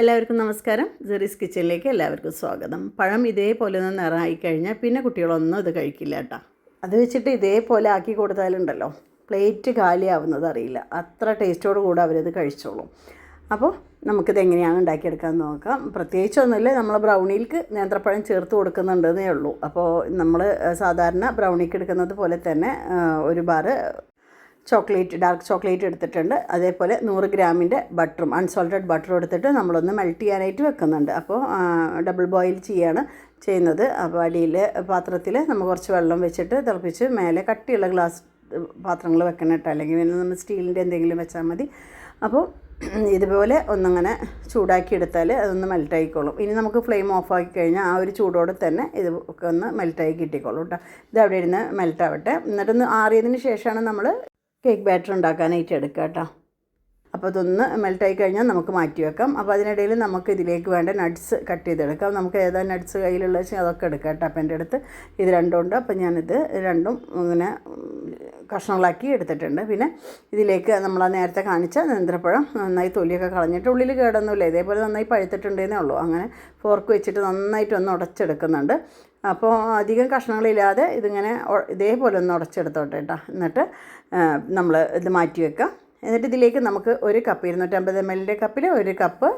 എല്ലാവർക്കും നമസ്കാരം. ജെറീസ് കിച്ചണിലേക്ക് എല്ലാവർക്കും സ്വാഗതം. പഴം ഇതേപോലെ ഒന്ന് നിറമായി കഴിഞ്ഞാൽ പിന്നെ കുട്ടികളൊന്നും ഇത് കഴിക്കില്ല കേട്ടോ. അത് വെച്ചിട്ട് ഇതേപോലെ ആക്കി കൊടുത്താലുണ്ടല്ലോ. പ്ലേറ്റ് കാലിയാവുന്നത് അറിയില്ല. അത്ര ടേസ്റ്റോട് കൂടെ അവരത് കഴിച്ചോളും. അപ്പോൾ നമുക്കിത് എങ്ങനെയാണ് ഉണ്ടാക്കിയെടുക്കാൻ നോക്കാം. പ്രത്യേകിച്ചൊന്നുമില്ല നമ്മൾ ബ്രൗണിയിൽക്ക് നേന്ത്രപ്പഴം ചേർത്ത് കൊടുക്കുന്നുണ്ടെന്നേ ഉള്ളൂ. അപ്പോൾ നമ്മൾ സാധാരണ ബ്രൗണിക്ക് എടുക്കുന്നത് പോലെ തന്നെ ഒരു ബാറ് ചോക്ലേറ്റ് ഡാർക്ക് ചോക്ലേറ്റ് എടുത്തിട്ടുണ്ട്. അതേപോലെ നൂറ് ഗ്രാമിന്റെ ബട്ടറും അൺസോൾട്ടഡ് ബട്ടറും എടുത്തിട്ട് നമ്മളൊന്ന് മെൽറ്റ് ചെയ്യാനായിട്ട് വെക്കുന്നുണ്ട്. അപ്പോൾ ഡബിൾ ബോയിൽ ചെയ്യാണ് ചെയ്യുന്നത്. അപ്പോൾ അടിയിൽ പാത്രത്തിൽ നമ്മൾ കുറച്ച് വെള്ളം വെച്ചിട്ട് തിളപ്പിച്ച് മേലെ കട്ടിയുള്ള ഗ്ലാസ് പാത്രങ്ങൾ വെക്കണം കേട്ടോ. അല്ലെങ്കിൽ പിന്നെ നമ്മൾ സ്റ്റീലിന്റെ എന്തെങ്കിലും വെച്ചാൽ മതി. അപ്പോൾ ഇതുപോലെ ഒന്നങ്ങനെ ചൂടാക്കി എടുത്താൽ അതൊന്ന് ആയിക്കോളും. ഇനി നമുക്ക് ഫ്ലെയിം ഓഫ് ആക്കി കഴിഞ്ഞാൽ ആ ഒരു ചൂടോടെ തന്നെ ഇത് ഒക്കെ ഒന്ന് മെൽറ്റായി കിട്ടിക്കോളും കേട്ടോ. ഇത് അവിടെ ഇരുന്ന് മെൽറ്റ് ആവട്ടെ. എന്നിട്ടൊന്ന് ആറിയതിന് ശേഷമാണ് നമ്മൾ കേക്ക് ബാറ്റർ ഉണ്ടാക്കാനായിട്ട് എടുക്കാം കേട്ടോ അപ്പോൾ അതൊന്ന് മെൽട്ടായി കഴിഞ്ഞാൽ നമുക്ക് മാറ്റി വെക്കാം. അപ്പോൾ അതിനിടയിൽ നമുക്ക് ഇതിലേക്ക് വേണ്ട നട്ട്സ് കട്ട് ചെയ്തെടുക്കാം. നമുക്ക് ഏതാ നട്ട്സ് കയ്യിലുള്ള വെച്ചാൽ അതൊക്കെ എടുക്കാം കേട്ടോ. അപ്പം എന്റെ അടുത്ത് ഇത് രണ്ടും ഉണ്ട്. അപ്പോൾ ഞാനിത് രണ്ടും ഇങ്ങനെ കഷ്ണങ്ങളാക്കി എടുത്തിട്ടുണ്ട്. പിന്നെ ഇതിലേക്ക് നമ്മൾ നേരത്തെ കാണിച്ച നേന്ത്രപ്പഴം നന്നായി തൊലിയൊക്കെ കളഞ്ഞിട്ട് ഉള്ളിൽ കേടൊന്നുമില്ല. ഇതേപോലെ നന്നായി പഴുത്തിട്ടുണ്ടെന്നേ ഉള്ളൂ. അങ്ങനെ ഫോർക്ക് വെച്ചിട്ട് നന്നായിട്ട് ഒന്ന് ഉടച്ചെടുക്കുന്നുണ്ട്. അപ്പോൾ അധികം കഷ്ണങ്ങളില്ലാതെ ഇതിങ്ങനെ ഇതേപോലെ ഒന്ന് ഉടച്ചെടുത്തോട്ടെ കേട്ടോ. എന്നിട്ട് നമ്മൾ ഇത് മാറ്റി വെക്കാം. എന്നിട്ട് ഇതിലേക്ക് നമുക്ക് ഒരു കപ്പ് ഇരുന്നൂറ്റമ്പത് എം എല്ലിന്റെ കപ്പിൽ ഒരു കപ്പ്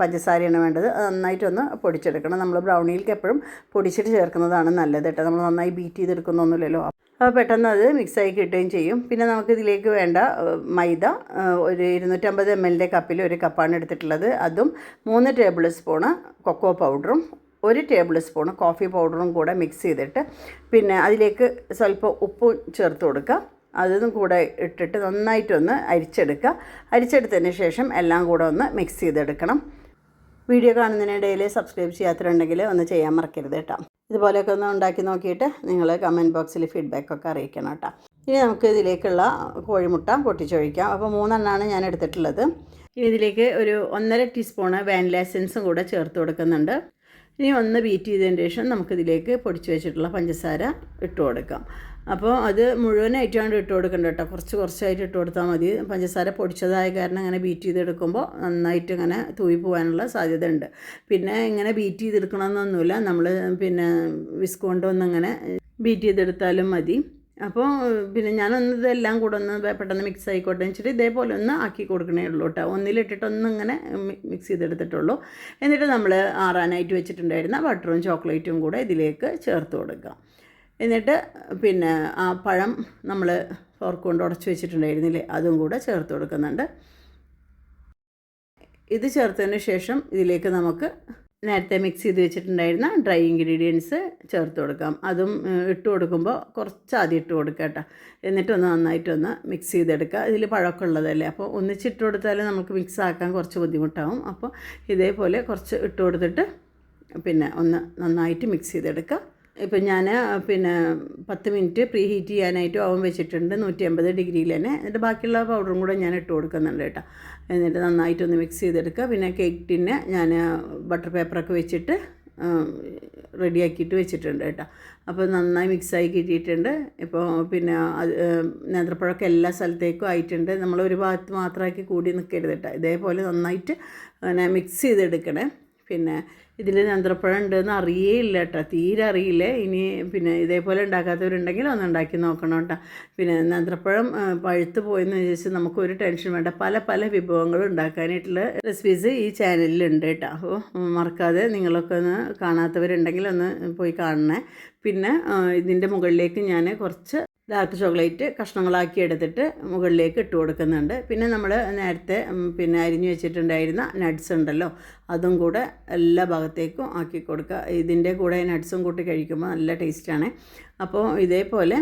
പഞ്ചസാരയാണ് വേണ്ടത്. നന്നായിട്ടൊന്ന് പൊടിച്ചെടുക്കണം. നമ്മൾ ബ്രൗണിയിലേക്ക് എപ്പോഴും പൊടിച്ചിട്ട് ചേർക്കുന്നതാണ് നല്ലത് കേട്ടോ. നമ്മൾ നന്നായി ബീറ്റ് ചെയ്തെടുക്കുന്നൊന്നുമില്ലല്ലോ. അപ്പോൾ പെട്ടെന്ന് അത് മിക്സായി കിട്ടുകയും ചെയ്യും. പിന്നെ നമുക്ക് ഇതിലേക്ക് വേണ്ട മൈദ ഒരു ഇരുന്നൂറ്റമ്പത് എം എല്ലിന്റെ കപ്പിൽ ഒരു കപ്പാണ് എടുത്തിട്ടുള്ളത്. അതും മൂന്ന് ടേബിൾ സ്പൂണ് കൊക്കോ പൗഡറും ഒരു ടേബിൾ സ്പൂൺ കോഫി പൗഡറും കൂടെ മിക്സ് ചെയ്തിട്ട് പിന്നെ അതിലേക്ക് സ്വല്പം ഉപ്പ് ചേർത്ത് കൊടുക്കുക. അതും കൂടെ ഇട്ടിട്ട് നന്നായിട്ടൊന്ന് അരിച്ചെടുക്കുക. അരിച്ചെടുത്തതിന് ശേഷം എല്ലാം കൂടെ ഒന്ന് മിക്സ് ചെയ്തെടുക്കണം. വീഡിയോ കാണുന്നതിനിടയിൽ സബ്സ്ക്രൈബ് ചെയ്യാത്തതുണ്ടെങ്കിൽ ഒന്ന് ചെയ്യാൻ മറക്കരുത് കേട്ടോ. ഇതുപോലെയൊക്കെ ഒന്ന് ഉണ്ടാക്കി നോക്കിയിട്ട് നിങ്ങൾ കമന്റ് ബോക്സിൽ ഫീഡ്ബാക്ക് ഒക്കെ അറിയിക്കണം കേട്ടോ. ഇനി നമുക്ക് ഇതിലേക്കുള്ള കോഴിമുട്ട പൊട്ടിച്ചൊഴിക്കാം. അപ്പോൾ മൂന്നെണ്ണമാണ് ഞാൻ എടുത്തിട്ടുള്ളത്. ഇനി ഇതിലേക്ക് ഒരു ഒന്നര ടീസ്പൂണ് വാനില എസൻസും കൂടെ ചേർത്ത് കൊടുക്കുന്നുണ്ട്. ഇനി ഒന്ന് ബീറ്റ് ചെയ്തതിന് ശേഷം നമുക്കിതിലേക്ക് പൊടിച്ച് വെച്ചിട്ടുള്ള പഞ്ചസാര ഇട്ട് കൊടുക്കാം. അപ്പോൾ അത് മുഴുവനായിട്ടാണ് ഇട്ട് കൊടുക്കേണ്ടത് കേട്ടോ. കുറച്ച് കുറച്ചായിട്ട് ഇട്ട് കൊടുത്താൽ മതി. പഞ്ചസാര പൊടിച്ചതായ കാരണം അങ്ങനെ ബീറ്റ് ചെയ്തെടുക്കുമ്പോൾ നന്നായിട്ട് ഇങ്ങനെ തൂയി പോകാനുള്ള സാധ്യത ഉണ്ട് പിന്നെ ഇങ്ങനെ ബീറ്റ് ചെയ്തെടുക്കണമെന്നൊന്നുമില്ല നമ്മൾ പിന്നെ വിസ്ക് കൊണ്ടൊന്നും ബീറ്റ് ചെയ്തെടുത്താലും മതി. അപ്പോൾ പിന്നെ ഞാനൊന്ന് ഇതെല്ലാം കൂടെ ഒന്ന് പെട്ടെന്ന് മിക്സ് ആയിക്കോട്ടെ വെച്ചിട്ട് ഇതേപോലെ ഒന്ന് ആക്കി കൊടുക്കണേ ഉള്ളൂ കേട്ടോ. ഒന്നിലിട്ടിട്ടൊന്നും ഇങ്ങനെ മിക്സ് ചെയ്തെടുത്തിട്ടുള്ളൂ. എന്നിട്ട് നമ്മൾ ആറാനായിട്ട് വെച്ചിട്ടുണ്ടായിരുന്ന ബട്ടറും ചോക്ലേറ്റും കൂടെ ഇതിലേക്ക് ചേർത്ത് കൊടുക്കാം. എന്നിട്ട് പിന്നെ ആ പഴം നമ്മൾ ഫോർക്ക് കൊണ്ട് ഉടച്ചു വെച്ചിട്ടുണ്ടായിരുന്നില്ലേ അതും കൂടെ ചേർത്ത് കൊടുക്കുന്നുണ്ട്. ഇത് ചേർത്തതിന് ശേഷം ഇതിലേക്ക് നമുക്ക് നേരത്തെ മിക്സ് ചെയ്ത് വെച്ചിട്ടുണ്ടായിരുന്ന ഡ്രൈ ഇൻഗ്രീഡിയൻസ് ചേർത്ത് കൊടുക്കാം. അതും ഇട്ട് കൊടുക്കുമ്പോൾ കുറച്ച് ആദ്യം ഇട്ട് കൊടുക്കുക എന്നിട്ടൊന്ന് നന്നായിട്ടൊന്ന് മിക്സ് ചെയ്തെടുക്കുക. ഇതിൽ പഴമൊക്കെ ഉള്ളതല്ലേ അപ്പോൾ ഒന്നിച്ചിട്ട് കൊടുത്താൽ നമുക്ക് മിക്സ് ആക്കാൻ കുറച്ച് ബുദ്ധിമുട്ടാവും. അപ്പോൾ ഇതേപോലെ കുറച്ച് ഇട്ട് കൊടുത്തിട്ട് പിന്നെ ഒന്ന് നന്നായിട്ട് മിക്സ് ചെയ്തെടുക്കുക. ഇപ്പം ഞാൻ പിന്നെ പത്ത് മിനിറ്റ് പ്രീ ഹീറ്റ് ചെയ്യാനായിട്ട് ഓവൻ വെച്ചിട്ടുണ്ട്. നൂറ്റി അമ്പത് ഡിഗ്രിയിൽ തന്നെ. എന്നിട്ട് ബാക്കിയുള്ള പൗഡറും കൂടെ ഞാൻ ഇട്ട് കൊടുക്കുന്നുണ്ട് കേട്ടോ. എന്നിട്ട് നന്നായിട്ടൊന്ന് മിക്സ് ചെയ്തെടുക്കുക. പിന്നെ കേക്ക് ടിന്നെ ഞാൻ ബട്ടർ പേപ്പറൊക്കെ വെച്ചിട്ട് റെഡിയാക്കിയിട്ട് വെച്ചിട്ടുണ്ട് കേട്ടോ. അപ്പോൾ നന്നായി മിക്സായി കിട്ടിയിട്ടുണ്ട്. ഇപ്പോൾ പിന്നെ അത് നേന്ത്രപ്പഴമൊക്കെ എല്ലാ സ്ഥലത്തേക്കും ആയിട്ടുണ്ട്. നമ്മൾ ഒരു ഭാഗത്ത് മാത്രമാക്കി കൂടി നിൽക്കരുത് കേട്ടോ. ഇതേപോലെ നന്നായിട്ട് അങ്ങനെ മിക്സ് ചെയ്തെടുക്കണേ. പിന്നെ ഇതിൽ നേന്ത്രപ്പഴം ഉണ്ടെന്ന് അറിയേയില്ല കേട്ടോ. തീരെ അറിയില്ല. ഇനി പിന്നെ ഇതേപോലെ ഉണ്ടാക്കാത്തവരുണ്ടെങ്കിൽ ഒന്ന് ഉണ്ടാക്കി നോക്കണം കേട്ടോ. പിന്നെ നേന്ത്രപ്പഴം പഴുത്ത് പോയെന്ന് വിചാരിച്ച് നമുക്ക് ഒരു ടെൻഷൻ വേണ്ട. പല പല വിഭവങ്ങൾ ഉണ്ടാക്കാനായിട്ടുള്ള റെസിപ്പീസ് ഈ ചാനലിലുണ്ട് കേട്ടോ. അപ്പോൾ മറക്കാതെ നിങ്ങളൊക്കെ ഒന്ന് കാണാത്തവരുണ്ടെങ്കിൽ ഒന്ന് പോയി കാണണേ. പിന്നെ ഇതിന്റെ മുകളിലേക്ക് ഞാൻ കുറച്ച് ഡാർക്ക് ചോക്ലേറ്റ് കഷ്ണങ്ങളാക്കി എടുത്തിട്ട് മുകളിലേക്ക് ഇട്ട് കൊടുക്കുന്നുണ്ട്. പിന്നെ നമ്മൾ നേരത്തെ പിന്നെ അരിഞ്ഞു വെച്ചിട്ടുണ്ടായിരുന്ന നട്ട്സ് ഉണ്ടല്ലോ അതും കൂടെ എല്ലാ ഭാഗത്തേക്കും ആക്കി കൊടുക്കുക. ഇതിന്റെ കൂടെ നട്ട്സും കൂട്ടി കഴിക്കുമ്പോൾ നല്ല ടേസ്റ്റാണ് അപ്പോൾ ഇതേപോലെ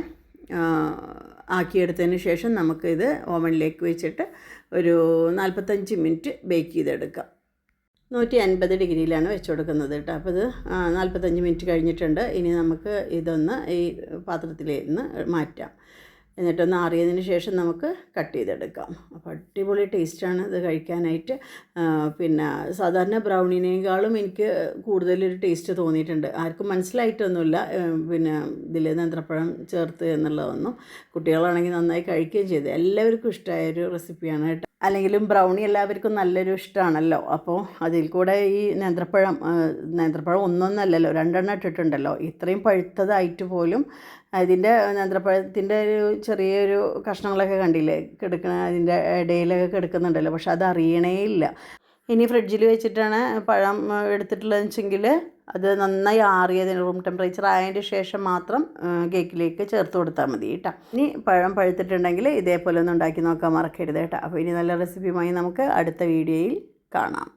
ആക്കിയെടുത്തതിന് ശേഷം നമുക്കിത് ഓവനിലേക്ക് വെച്ചിട്ട് ഒരു നാൽപ്പത്തഞ്ച് മിനിറ്റ് ബേക്ക് ചെയ്തെടുക്കാം. നൂറ്റി അൻപത് ഡിഗ്രിയിലാണ് വെച്ച് കൊടുക്കുന്നത് കേട്ടോ. അപ്പോൾ ഇത് നാൽപ്പത്തഞ്ച് മിനിറ്റ് കഴിഞ്ഞിട്ടുണ്ട്. ഇനി നമുക്ക് ഇതൊന്ന് ഈ പാത്രത്തിൽ നിന്ന് മാറ്റാം. എന്നിട്ടൊന്ന് ആറിയതിന് ശേഷം നമുക്ക് കട്ട് ചെയ്തെടുക്കാം. അപ്പോൾ അടിപൊളി ടേസ്റ്റാണ് ഇത് കഴിക്കാനായിട്ട്. പിന്നെ സാധാരണ ബ്രൗണിനേക്കാളും എനിക്ക് കൂടുതലൊരു ടേസ്റ്റ് തോന്നിയിട്ടുണ്ട്. ആർക്കും മനസ്സിലായിട്ടൊന്നുമില്ല പിന്നെ ഇതിൽ നേന്ത്രപ്പഴം ചേർത്ത് എന്നുള്ളതൊന്നും. കുട്ടികളാണെങ്കിൽ നന്നായി കഴിക്കുകയും ചെയ്തു. എല്ലാവർക്കും ഇഷ്ടമായ ഒരു റെസിപ്പിയാണ് കേട്ടോ. അല്ലെങ്കിലും ബ്രൗണി എല്ലാവർക്കും നല്ലൊരു ഇഷ്ടമാണല്ലോ അപ്പോൾ അതിൽ കൂടെ ഈ നേന്ത്രപ്പഴം നേന്ത്രപ്പഴം ഒന്നൊന്നല്ലല്ലോ രണ്ടെണ്ണം ഇട്ടിട്ടുണ്ടല്ലോ. ഇത്രയും പഴുത്തതായിട്ട് പോലും അതിന്റെ നേന്ത്രപ്പഴത്തിന്റെ ഒരു ചെറിയൊരു കഷ്ണങ്ങളൊക്കെ കണ്ടില്ലേ? കിടക്കണ അതിന്റെ ഇടയിലൊക്കെ കിടക്കുന്നുണ്ടല്ലോ. പക്ഷെ അത് അറിയണേ ഇല്ല ഇനി ഫ്രിഡ്ജിൽ വെച്ചിട്ടാണ് പഴം എടുത്തിട്ടുള്ളതെന്ന് വെച്ചെങ്കിൽ അത് നന്നായി ആറിയതിന് റൂം ടെമ്പറേച്ചർ ആയതിന്റെ ശേഷം മാത്രം കേക്കിലേക്ക് ചേർത്ത് കൊടുത്താൽ മതി കേട്ടോ ഇനി പഴം പഴുത്തിട്ടുണ്ടെങ്കിൽ ഇതേപോലെ ഒന്ന് ഉണ്ടാക്കി നോക്കാൻ മറക്കരുത് കേട്ടോ അപ്പോൾ ഇനി നല്ല റെസിപ്പിയുമായി നമുക്ക് അടുത്ത വീഡിയോയിൽ കാണാം.